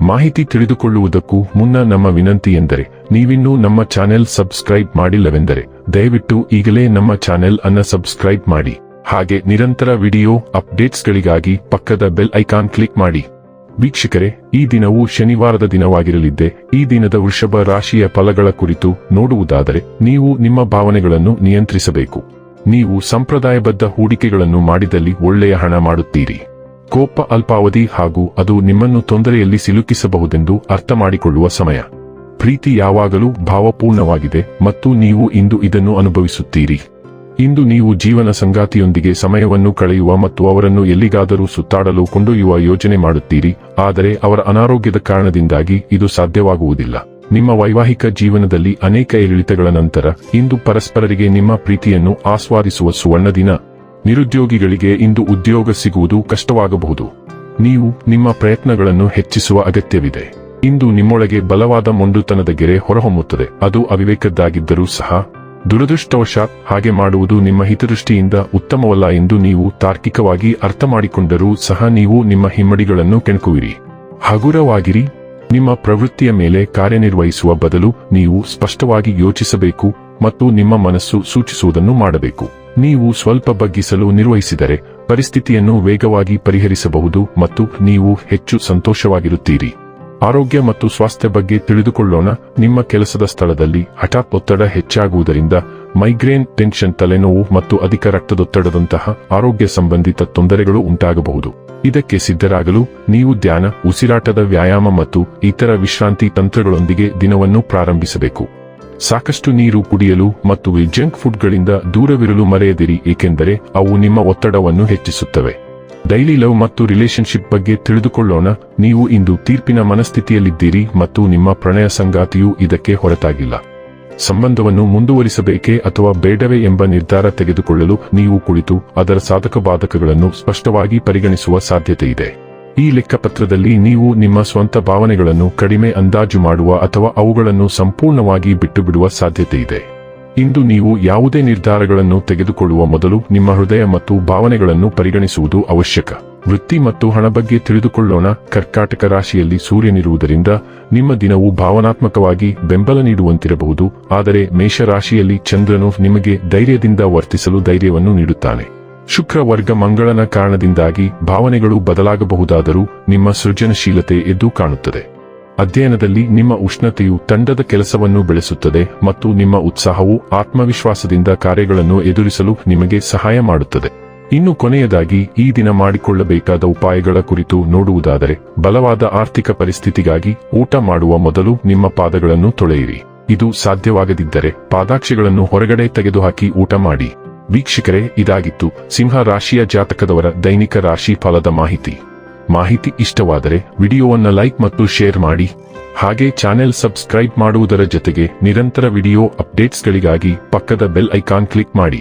ಮಾಹಿತಿ ತಿಳಿದುಕೊಳ್ಳುವುದಕ್ಕೂ ಮುನ್ನ ನಮ್ಮ ವಿನಂತಿ ಎಂದರೆ, ನೀವಿನ್ನೂ ನಮ್ಮ ಚಾನೆಲ್ ಸಬ್ಸ್ಕ್ರೈಬ್ ಮಾಡಿಲ್ಲವೆಂದರೆ, ದಯವಿಟ್ಟು ಈಗಲೇ ನಮ್ಮ ಚಾನೆಲ್ ಅನ್ನ ಸಬ್ಸ್ಕ್ರೈಬ್ ಮಾಡಿ. ಹಾಗೆ ನಿರಂತರ ವಿಡಿಯೋ ಅಪ್ಡೇಟ್ಸ್ಗಳಿಗಾಗಿ ಪಕ್ಕದ ಬೆಲ್ ಐಕಾನ್ ಕ್ಲಿಕ್ ಮಾಡಿ. ವೀಕ್ಷಕರೇ, ಈ ದಿನವು ಶನಿವಾರದ ದಿನವಾಗಿರಲಿದ್ದೆ, ಈ ದಿನದ ವೃಷಭ ರಾಶಿಯ ಫಲಗಳ ಕುರಿತು ನೋಡುವುದಾದರೆ, ನೀವು ನಿಮ್ಮ ಭಾವನೆಗಳನ್ನು ನಿಯಂತ್ರಿಸಬೇಕು. ನೀವು ಸಂಪ್ರದಾಯಬದ್ಧ ಹೂಡಿಕೆಗಳನ್ನು ಮಾಡಿದಲ್ಲಿ ಒಳ್ಳೆಯ ಹಣ ಮಾಡುತ್ತೀರಿ. ಕೋಪ, ಅಲ್ಪಾವಧಿ ಹಾಗೂ ಅದು ನಿಮ್ಮನ್ನು ತೊಂದರೆಯಲ್ಲಿ ಸಿಲುಕಿಸಬಹುದೆಂದು ಅರ್ಥ ಮಾಡಿಕೊಳ್ಳುವ ಸಮಯ. ಪ್ರೀತಿ ಯಾವಾಗಲೂ ಭಾವಪೂರ್ಣವಾಗಿದೆ ಮತ್ತು ನೀವು ಇಂದು ಇದನ್ನು ಅನುಭವಿಸುತ್ತೀರಿ. ಇಂದು ನೀವು ಜೀವನ ಸಂಗಾತಿಯೊಂದಿಗೆ ಸಮಯವನ್ನು ಕಳೆಯುವ ಮತ್ತು ಅವರನ್ನು ಎಲ್ಲಿಗಾದರೂ ಸುತ್ತಾಡಲು ಕೊಂಡೊಯ್ಯುವ ಯೋಜನೆ ಮಾಡುತ್ತೀರಿ, ಆದರೆ ಅವರ ಅನಾರೋಗ್ಯದ ಕಾರಣದಿಂದಾಗಿ ಇದು ಸಾಧ್ಯವಾಗುವುದಿಲ್ಲ. ನಿಮ್ಮ ವೈವಾಹಿಕ ಜೀವನದಲ್ಲಿ ಅನೇಕ ಏರಿಳಿತಗಳ ನಂತರ ಇಂದು ಪರಸ್ಪರರಿಗೆ ನಿಮ್ಮ ಪ್ರೀತಿಯನ್ನು ಆಸ್ವಾದಿಸುವ ಸುವರ್ಣ ದಿನ. ನಿರುದ್ಯೋಗಿಗಳಿಗೆ ಇಂದು ಉದ್ಯೋಗ ಸಿಗುವುದು ಕಷ್ಟವಾಗಬಹುದು. ನೀವು ನಿಮ್ಮ ಪ್ರಯತ್ನಗಳನ್ನು ಹೆಚ್ಚಿಸುವ ಅಗತ್ಯವಿದೆ. ಇಂದು ನಿಮ್ಮೊಳಗೆ ಬಲವಾದ ಮೊಂಡುತನದ ಗೆರೆ ಹೊರಹೊಮ್ಮುತ್ತದೆ. ಅದು ಅವಿವೇಕದ್ದಾಗಿದ್ದರೂ ಸಹ, ದುರದೃಷ್ಟವಶಾತ್ ಹಾಗೆ ಮಾಡುವುದು ನಿಮ್ಮ ಹಿತದೃಷ್ಟಿಯಿಂದ ಉತ್ತಮವಲ್ಲ ಎಂದು ನೀವು ತಾರ್ಕಿಕವಾಗಿ ಅರ್ಥ ಮಾಡಿಕೊಂಡರೂ ಸಹ ನೀವು ನಿಮ್ಮ ಹಿಮ್ಮಡಿಗಳನ್ನು ಕೆಣಕುವಿರಿ. ಹಗುರವಾಗಿರಿ. ನಿಮ್ಮ ಪ್ರವೃತ್ತಿಯ ಮೇಲೆ ಕಾರ್ಯನಿರ್ವಹಿಸುವ ಬದಲು ನೀವು ಸ್ಪಷ್ಟವಾಗಿ ಯೋಚಿಸಬೇಕು ಮತ್ತು ನಿಮ್ಮ ಮನಸ್ಸು ಸೂಚಿಸುವುದನ್ನು ಮಾಡಬೇಕು. ನೀವು ಸ್ವಲ್ಪ ಬಗ್ಗಿಸಲು ನಿರ್ವಹಿಸಿದರೆ ಪರಿಸ್ಥಿತಿಯನ್ನು ವೇಗವಾಗಿ ಪರಿಹರಿಸಬಹುದು ಮತ್ತು ನೀವು ಹೆಚ್ಚು ಸಂತೋಷವಾಗಿರುತ್ತೀರಿ. ಆರೋಗ್ಯ ಮತ್ತು ಸ್ವಾಸ್ಥ್ಯ ಬಗ್ಗೆ ತಿಳಿದುಕೊಳ್ಳೋಣ. ನಿಮ್ಮ ಕೆಲಸದ ಸ್ಥಳದಲ್ಲಿ ಹಠಾತ್ ಒತ್ತಡ ಹೆಚ್ಚಾಗುವುದರಿಂದ ಮೈಗ್ರೇನ್, ಟೆನ್ಷನ್, ತಲೆನೋವು ಮತ್ತು ಅಧಿಕ ರಕ್ತದೊತ್ತಡದಂತಹ ಆರೋಗ್ಯ ಸಂಬಂಧಿತ ತೊಂದರೆಗಳು ಉಂಟಾಗಬಹುದು. ಇದಕ್ಕೆ ಸಿದ್ಧರಾಗಲು ನೀವು ಧ್ಯಾನ, ಉಸಿರಾಟದ ವ್ಯಾಯಾಮ ಮತ್ತು ಇತರ ವಿಶ್ರಾಂತಿ ತಂತ್ರಗಳೊಂದಿಗೆ ದಿನವನ್ನು ಪ್ರಾರಂಭಿಸಬೇಕು. ಸಾಕಷ್ಟು ನೀರು ಕುಡಿಯಲು ಮತ್ತು ಜಂಕ್ ಫುಡ್ಗಳಿಂದ ದೂರವಿರಲು ಮರೆಯದಿರಿ, ಏಕೆಂದರೆ ಅವು ನಿಮ್ಮ ಒತ್ತಡವನ್ನು ಹೆಚ್ಚಿಸುತ್ತವೆ. ಡೈಲಿ ಲವ್ ಮತ್ತು ರಿಲೇಶನ್ಶಿಪ್ ಬಗ್ಗೆ ತಿಳಿದುಕೊಳ್ಳೋಣ. ನೀವು ಇಂದು ತೀರ್ಪಿನ ಮನಸ್ಥಿತಿಯಲ್ಲಿದ್ದೀರಿ ಮತ್ತು ನಿಮ್ಮ ಪ್ರಣಯ ಸಂಗಾತಿಯು ಇದಕ್ಕೆ ಹೊರತಾಗಿಲ್ಲ. ಸಂಬಂಧವನ್ನು ಮುಂದುವರಿಸಬೇಕೇ ಅಥವಾ ಬೇಡವೇ ಎಂಬ ನಿರ್ಧಾರ ತೆಗೆದುಕೊಳ್ಳಲು ನೀವು ಕುಳಿತು ಅದರ ಸಾಧಕ ಬಾಧಕಗಳನ್ನು ಸ್ಪಷ್ಟವಾಗಿ ಪರಿಗಣಿಸುವ ಸಾಧ್ಯತೆ ಇದೆ. ಈ ಲೆಕ್ಕಪತ್ರದಲ್ಲಿ ನೀವು ನಿಮ್ಮ ಸ್ವಂತ ಭಾವನೆಗಳನ್ನು ಕಡಿಮೆ ಅಂದಾಜು ಮಾಡುವ ಅಥವಾ ಅವುಗಳನ್ನು ಸಂಪೂರ್ಣವಾಗಿ ಬಿಟ್ಟುಬಿಡುವ ಸಾಧ್ಯತೆ ಇದೆ. ಇಂದು ನೀವು ಯಾವುದೇ ನಿರ್ಧಾರಗಳನ್ನು ತೆಗೆದುಕೊಳ್ಳುವ ಮೊದಲು ನಿಮ್ಮ ಹೃದಯ ಮತ್ತು ಭಾವನೆಗಳನ್ನು ಪರಿಗಣಿಸುವುದು ಅವಶ್ಯಕ. ವೃತ್ತಿ ಮತ್ತು ಹಣ ಬಗ್ಗೆ ತಿಳಿದುಕೊಳ್ಳೋಣ. ಕರ್ಕಾಟಕ ರಾಶಿಯಲ್ಲಿ ಸೂರ್ಯನಿರುವುದರಿಂದ ನಿಮ್ಮ ದಿನವು ಭಾವನಾತ್ಮಕವಾಗಿ ಬೆಂಬಲ ನೀಡುವಂತಿರಬಹುದು. ಆದರೆ ಮೇಷರಾಶಿಯಲ್ಲಿ ಚಂದ್ರನು ನಿಮಗೆ ಧೈರ್ಯದಿಂದ ವರ್ತಿಸಲು ಧೈರ್ಯವನ್ನು ನೀಡುತ್ತಾನೆ. ಶುಕ್ರ ವರ್ಗ ಮಂಗಳನ ಕಾರಣದಿಂದಾಗಿ ಭಾವನೆಗಳು ಬದಲಾಗಬಹುದಾದರೂ ನಿಮ್ಮ ಸೃಜನಶೀಲತೆ ಎದ್ದು ಕಾಣುತ್ತದೆ. ಅಧ್ಯಯನದಲ್ಲಿ ನಿಮ್ಮ ಉಷ್ಣತೆಯು ತಂಡದ ಕೆಲಸವನ್ನು ಬೆಳೆಸುತ್ತದೆ ಮತ್ತು ನಿಮ್ಮ ಉತ್ಸಾಹವು ಆತ್ಮವಿಶ್ವಾಸದಿಂದ ಕಾರ್ಯಗಳನ್ನು ಎದುರಿಸಲು ನಿಮಗೆ ಸಹಾಯ ಮಾಡುತ್ತದೆ. ಇನ್ನು ಕೊನೆಯದಾಗಿ ಈ ದಿನ ಮಾಡಿಕೊಳ್ಳಬೇಕಾದ ಉಪಾಯಗಳ ಕುರಿತು ನೋಡುವುದಾದರೆ, ಬಲವಾದ ಆರ್ಥಿಕ ಪರಿಸ್ಥಿತಿಗಾಗಿ ಊಟ ಮಾಡುವ ಮೊದಲು ನಿಮ್ಮ ಪಾದಗಳನ್ನು ತೊಳೆಯಿರಿ. ಇದು ಸಾಧ್ಯವಾಗದಿದ್ದರೆ ಪಾದಾಕ್ಷಿಗಳನ್ನು ಹೊರಗಡೆ ತೆಗೆದುಹಾಕಿ ಊಟ ಮಾಡಿ. ವೀಕ್ಷಕರೇ, ಇದಾಗಿತ್ತು ಸಿಂಹ ರಾಶಿಯ ಜಾತಕದವರ ದೈನಿಕ ರಾಶಿ ಫಲದ ಮಾಹಿತಿ. ಮಾಹಿತಿ ಇಷ್ಟವಾದರೆ ವಿಡಿಯೋವನ್ನು ಲೈಕ್ ಮತ್ತು ಶೇರ್ ಮಾಡಿ. ಹಾಗೆ ಚಾನೆಲ್ ಸಬ್ಸ್ಕ್ರೈಬ್ ಮಾಡುವುದರ ಜೊತೆಗೆ ನಿರಂತರ ವಿಡಿಯೋ ಅಪ್ಡೇಟ್ಸ್ಗಳಿಗಾಗಿ ಪಕ್ಕದ ಬೆಲ್ ಐಕಾನ್ ಕ್ಲಿಕ್ ಮಾಡಿ.